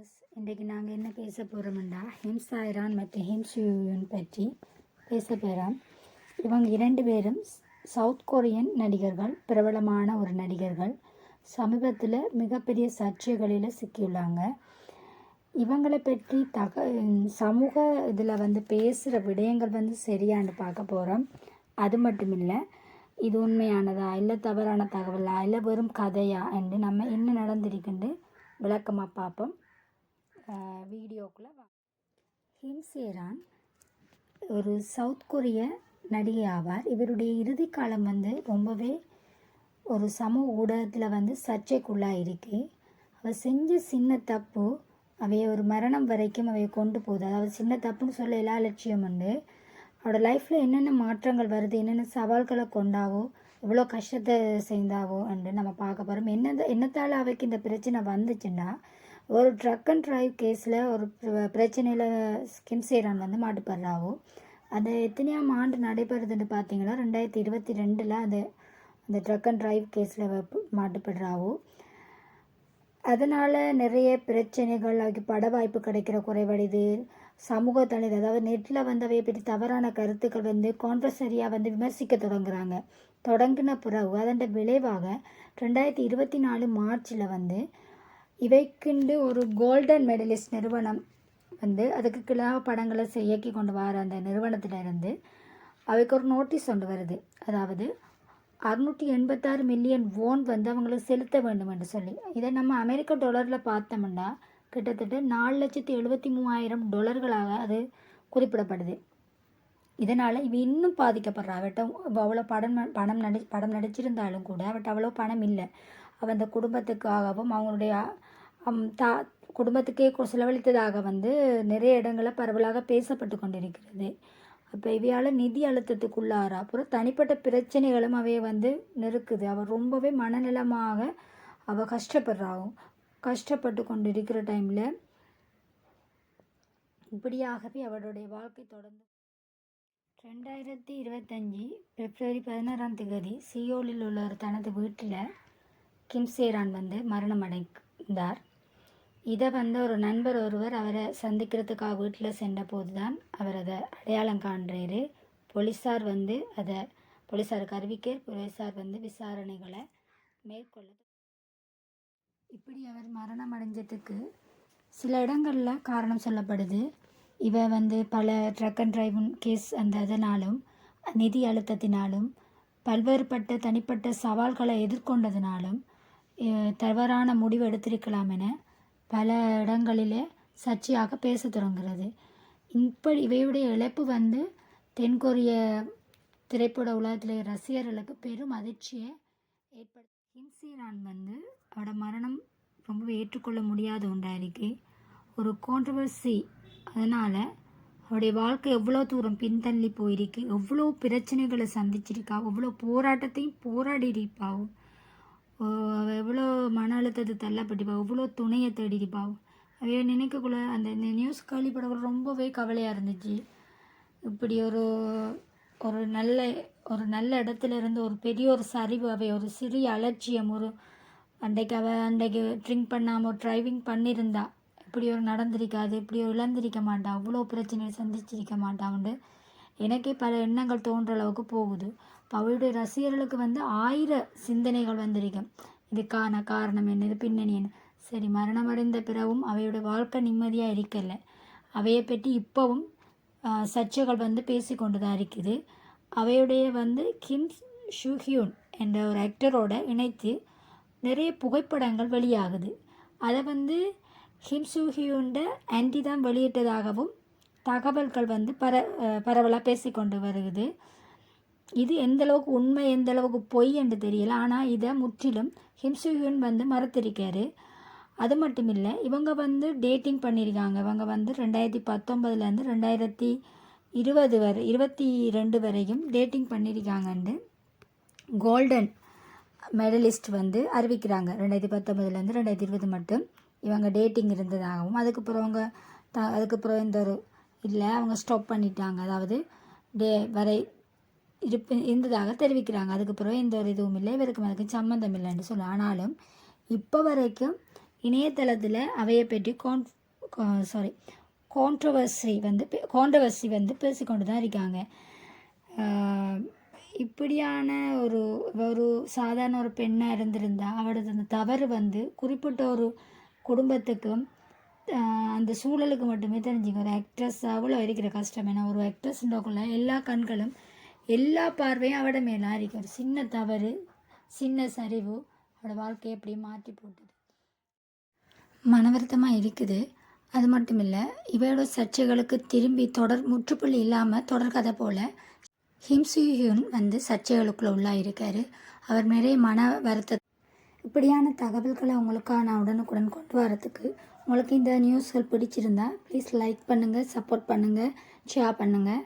Viewers இன்றைக்கு நாங்கள் என்ன பேச போகிறோம்னா ஹிம்சாயிரான் மற்றும் ஹிம் பற்றி பேச போகிறோம் இவங்க இரண்டு பேரும் சவுத் கொரியன் நடிகர்கள் பிரபலமான ஒரு நடிகர்கள். சமீபத்தில் மிகப்பெரிய சர்ச்சைகளில் சிக்கியுள்ளாங்க. இவங்களை பற்றி தக சமூக இதில் வந்து பேசுகிற விடயங்கள் வந்து சரியான்னு பார்க்க போகிறோம் அது மட்டும் இல்லை இது உண்மையானதா? இல்லை தவறான தகவலா? இல்லை வெறும் கதையா? என்று நம்ம என்ன நடந்திருக்குன்னு விளக்கமாக பார்ப்போம். வீடியோக்குள்ளே ஹிம்சேரான் ஒரு சவுத் கொரிய நடிகை ஆவார். இவருடைய இறுதி காலம் வந்து ரொம்பவே ஒரு சமூக ஊடகத்தில் வந்து சர்ச்சைக்குள்ளாக இருக்கு. அவர் செஞ்ச சின்ன தப்பு அவைய ஒரு மரணம் வரைக்கும் அவைய கொண்டு போகுது. அதாவது சின்ன தப்புன்னு சொல்ல எல்லா லட்சியம் உண்டு. அவரோட லைஃப்பில் என்னென்ன மாற்றங்கள் வருது என்னென்ன சவால்களை கொண்டாவோ எவ்வளோ கஷ்டத்தை செய்தாவோ என்று நம்ம பார்க்க போகிறோம் என்ன என்னத்தால் அவைக்கு இந்த பிரச்சனை வந்துச்சுன்னா ஒரு ட்ரக் அண்ட் ட்ரைவ் கேஸில் ஒரு பிரச்சனையில் ஸ்கிம் செய்கிறான் வந்து மாட்டுப்படுறாவோ அது எத்தனையாம் ஆண்டு நடைபெறுதுன்னு பார்த்தீங்கன்னா ரெண்டாயிரத்தி இருபத்தி ரெண்டில் அது அந்த ட்ரக் அண்ட் ட்ரைவ் கேஸில் மாட்டுப்படுறாவோ. அதனால் நிறைய பிரச்சனைகள் அதுக்கு பட வாய்ப்பு கிடைக்கிற குறைவடைது. சமூக தலைவர் அதாவது நெட்டில் வந்து பற்றி தவறான கருத்துக்கள் வந்து கான்ட்ரஸரியாக வந்து விமர்சிக்க தொடங்குறாங்க. தொடங்கின பிறகு அதன் விளைவாக ரெண்டாயிரத்தி இருபத்தி நாலு மார்ச்சில் வந்து இவைக்குண்டு ஒரு கோல்டன் மெடலிஸ்ட் நிறுவனம் வந்து அதுக்கு கிளாக படங்களை இயக்கி கொண்டு வர அந்த நிறுவனத்திலிருந்து அவைக்கு ஒரு நோட்டீஸ் கொண்டு வருது. அதாவது அறுநூற்றி எண்பத்தாறு மில்லியன் ஓன் வந்து அவங்களுக்கு செலுத்த வேண்டும் என்று சொல்லி. இதை நம்ம அமெரிக்க டாலரில் பார்த்தோம்னா கிட்டத்தட்ட நாலு லட்சத்தி எழுபத்தி மூவாயிரம் டாலர்களாக அது குறிப்பிடப்படுது. இதனால் இவ இன்னும் பாதிக்கப்படுறா. அவட்ட அவ்வளோ படம் பணம் நடி படம் நடிச்சிருந்தாலும் கூட அவட்ட அவ்வளோ பணம் இல்லை. அவன் அந்த குடும்பத்துக்காகவும் அவங்களுடைய தா குடும்பத்துக்கே கொ- செலவழித்ததாக வந்து நிறைய இடங்களில் பரவலாக பேசப்பட்டு கொண்டிருக்கிறது. அப்போ இவையால் நிதி அழுத்தத்துக்குள்ளாரா அப்புறம் தனிப்பட்ட பிரச்சனைகளும் அவைய வந்து நெருக்குது. அவள் ரொம்பவே மனநலமாக அவள் கஷ்டப்படுறாவும் கஷ்டப்பட்டு கொண்டு இருக்கிற டைமில் இப்படியாகவே அவளுடைய வாழ்க்கை தொடர்ந்து ரெண்டாயிரத்தி இருபத்தஞ்சி பிப்ரவரி பதினாறாம் தேதி சியோலில் உள்ள ஒரு தனது வீட்டில் கிம்சேரான் வந்து மரணம் அடைந்தார் இதை வந்து ஒரு நண்பர் ஒருவர் அவரை சந்திக்கிறதுக்காக வீட்டில் சென்ற போது தான் அவர் அதை அடையாளம் காண்றாரு. போலீஸார் வந்து அதை போலீஸாருக்கு அறிவிக்க போலீஸார் வந்து விசாரணைகளை மேற்கொள்ள இப்படி அவர் மரணம் அடைஞ்சதுக்கு சில இடங்களில் காரணம் சொல்லப்படுது. இவ வந்து பல ட்ரக் அண்ட் டிரைவ் கேஸ் அந்த இதனாலும் நிதி அழுத்தத்தினாலும் பல்வேறுபட்ட தனிப்பட்ட சவால்களை எதிர்கொண்டதினாலும் தவறான முடிவு எடுத்திருக்கலாம் என பல இடங்களிலே சர்ச்சையாக பேச தொடங்குகிறது. இப்படி இவையுடைய இழப்பு வந்து தென்கொரிய திரைப்பட உலகத்தில் ரசிகர்களுக்கு பெரும் அதிர்ச்சியை ஏற்படுத்த ஹிம்சீரான் வந்து அவரோட மரணம் ரொம்ப ஏற்றுக்கொள்ள முடியாத ஒன்றாக இருக்குது ஒரு கான்ட்ரவர்சி அதனால் அவருடைய வாழ்க்கை எவ்வளோ தூரம் பின்தள்ளி போயிருக்கு எவ்வளோ பிரச்சனைகளை சந்திச்சிருக்கா எவ்வளோ போராட்டத்தையும் போராடி இருப்பாவும் அவள் எவ்வளோ மன அழுத்தத்தை தள்ளப்பட்டிப்பா எவ்வளோ துணையை தேடிருப்பாவும் அவைய நினைக்கக்குள்ள அந்த இந்த நியூஸ் கேள்விப்படக்குள்ள ரொம்பவே கவலையாக இருந்துச்சு. இப்படி ஒரு ஒரு நல்ல ஒரு நல்ல இடத்துல இருந்து ஒரு பெரிய ஒரு சரிவு அவை ஒரு சிறிய அலட்சியம் ஒரு அன்றைக்கு அவள் அன்றைக்கு ட்ரிங்க் பண்ணாமல் ட்ரைவிங் பண்ணியிருந்தா. இப்படி ஒரு நடந்திருக்காது இப்படி ஒரு இழந்திருக்க மாட்டா. அவ்வளோ பிரச்சனையை சந்திச்சிருக்க மாட்டான்ட்டு. எனக்கே பல எண்ணங்கள் தோன்ற அளவுக்கு போகுது. இப்போ அவளுடைய ரசிகர்களுக்கு வந்து ஆயிர சிந்தனைகள் வந்திருக்கும். இதுக்கான காரணம் என்ன இது பின்னணி என்ன? சரி மரணமடைந்த பிறகும் அவையோட வாழ்க்கை நிம்மதியாக இருக்கல. அவையை பற்றி இப்போவும் சர்ச்சைகள் வந்து பேசி கொண்டு தான் இருக்குது. அவையுடைய வந்து கிம் ஷூஹியூன் என்ற ஒரு ஆக்டரோட இணைத்து நிறைய புகைப்படங்கள் வெளியாகுது. அதை வந்து ஹிம் ஷூஹியூண்ட ஆன்டி தான் வெளியிட்டதாகவும் தகவல்கள் வந்து பர பரவலாக பேசிக்கொண்டு வருகுது. இது எந்த அளவுக்கு உண்மை எந்த அளவுக்கு பொய் என்று தெரியல. ஆனால் இதை முற்றிலும் ஹிம்சுகன் வந்து மறுத்திருக்காரு. அது மட்டும் இல்லை இவங்க வந்து டேட்டிங் பண்ணியிருக்காங்க இவங்க வந்து ரெண்டாயிரத்தி பத்தொம்பதுலேருந்து ரெண்டாயிரத்தி இருபது வரை இருபத்தி ரெண்டு வரையும் டேட்டிங் பண்ணியிருக்காங்கன்னு கோல்டன் மெடலிஸ்ட் வந்து அறிவிக்கிறாங்க. ரெண்டாயிரத்தி பத்தொம்பதுலேருந்து ரெண்டாயிரத்தி இருபது மட்டும் இவங்க டேட்டிங் இருந்ததாகவும் அதுக்கப்புறம் அவங்க த அதுக்கப்புறம் இந்த ஒரு இல்லை அவங்க ஸ்டாப் பண்ணிட்டாங்க. அதாவது டே வரை இருப்பு இருந்ததாக தெரிவிக்கிறாங்க. அதுக்கப்புறம் எந்த ஒரு இதுவும் இல்லை. இவருக்கும் அதுக்கு சம்மந்தம் இல்லைன்னு சொல்லி. ஆனாலும் இப்போ வரைக்கும் இணையதளத்தில் அவையை பற்றி கான் சாரி கான்ட்ரவர்சி வந்து கான்ட்ரவர்சி வந்து பேசிக்கொண்டு தான் இருக்காங்க. இப்படியான ஒரு ஒரு சாதாரண ஒரு பெண்ணாக இருந்திருந்தால் அவரது அந்த தவறு வந்து குறிப்பிட்ட ஒரு குடும்பத்துக்கும் அந்த சூழலுக்கு மட்டுமே தெரிஞ்சுங்க ஒரு ஆக்ட்ரஸ் அவ்வளோ இருக்கிற கஷ்டம். ஏன்னா ஒரு ஆக்ட்ரஸ்ன்றக்குள்ள எல்லா கண்களும் எல்லா பார்வையும் அவட மேலாம் இருக்கார் ஒரு சின்ன தவறு சின்ன சரிவு அவட வாழ்க்கையை அப்படியே மாற்றி போட்டுது? மனவருத்தமாக இருக்குது. அது மட்டும் இல்லை இவையோட சர்ச்சைகளுக்கு திரும்பி தொடர் முற்றுப்புள்ளி இல்லாமல் தொடர்கதை போல் ஹிம்சுஹியூன் வந்து சர்ச்சைகளுக்குள்ள உள்ளாயிருக்காரு அவர் நிறைய மன வருத்த இப்படியான தகவல்களை உங்களுக்காக நான் உடனுக்குடன் கொண்டு வரத்துக்கு உங்களுக்கு இந்த நியூஸ்கள் பிடிச்சிருந்தா ப்ளீஸ் லைக் பண்ணுங்கள் சப்போர்ட் பண்ணுங்கள் ஷேர் பண்ணுங்கள்